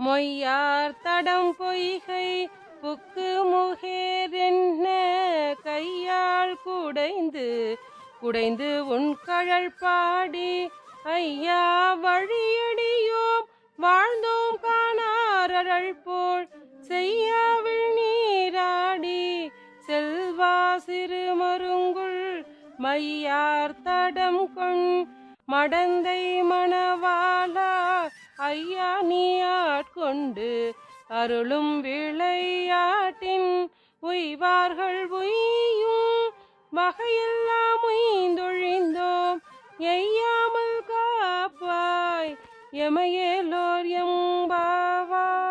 மொய்யார் தடம் பொய்கை புக்கு முகேதென்ன கையால் குடைந்து குடைந்து உன் கழல் பாடி ஐயா வழியடியோம் வாழ்ந்தோம் காணாரழல் போல் செய்யாவில் நீராடி செல்வா சிறு மருங்குள் மையார் தடம் கொண் மடந்தை மணவாளா ஐயா நீ ஆட்கொண்டு அருளும் விளையாட்டின் உய்வார்கள் உய்யும் வகையெல்லாம் உய்ந்தொழிந்தோம். எய்யாமல் காப்பாய் எமையேலோர் எம்பாவாய்.